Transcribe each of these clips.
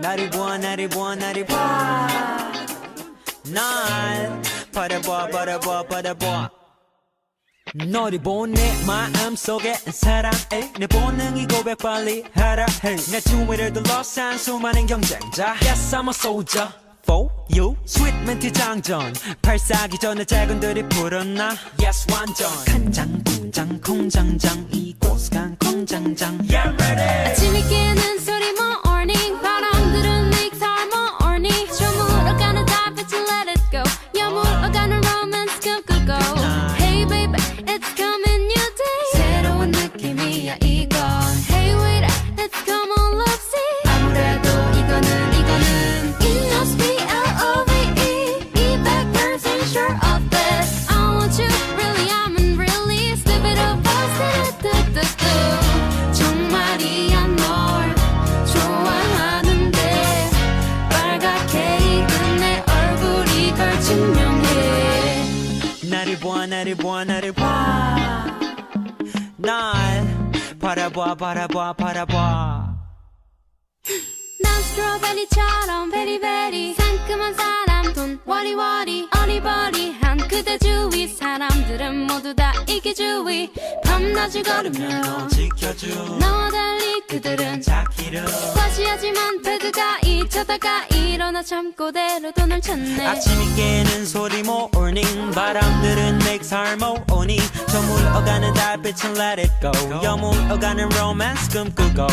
나를 보아 나를 보아 나를 보아 날 바라봐 바라봐 바라봐. 너를 본내 마음속에 사랑해 내 본능이 고백 빨리 하라 해내 주위를 둘러싼 수많은 경쟁자. Yes I'm a soldier for you. 스윗 멘트 장전. 발사기 전에 작은들이 불었나. Yes 완전. 간장 공장 공장장. 이곳 간 공장장. Yeah ready. 아침이 깨 나를 보아 나를 보아 나를 보아 날 바라봐 바라봐 바라봐. 난 스트로베리처럼 베리베리. 상큼한 사람 돈 워리워리 어리버리한 그대 주위. 사람들은 모두 다 이기주의 밤낮을 걸으며 너 지켜줘. 나와 달리 그들은 자기를. 과시하지만 배드가 잊혀다가 일 어나 잠꼬대로 돈을 찾네. 아침이 깨는 소리 morning. 바람들은 makes harmony 저물어가는 달빛은 let it go. 여물어가는 romance 꿈꾸고.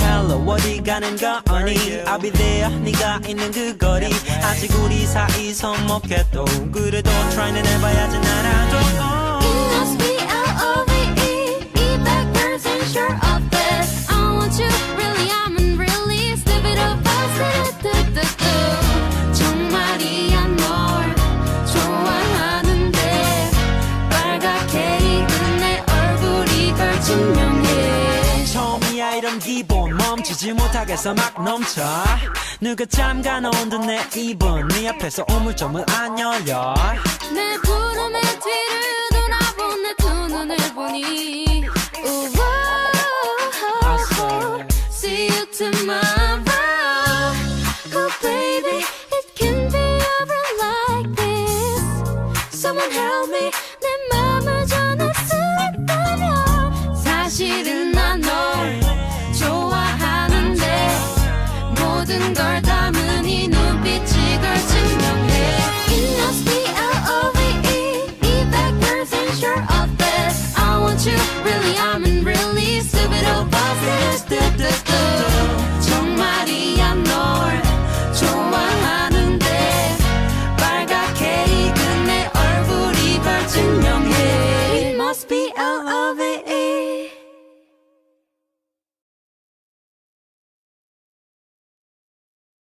Hello 어디 가는 거니? I'll be there 네가 있는 그 거리. 아직 우리 사이 서먹해도. 그래도 try는 해봐야지 나라도 기분 멈추지 못하겠어 막 넘쳐 누가 잠가 놓은 듯 내 입은 네 앞에서 우물점을 안 열려 내 구름의 뒤를 돌아본 내 두 눈을 보니 우와 See you tomorrow Oh baby It can be ever like this Someone help me 모든 걸 담은 이 눈빛이 걸 증명해. It must be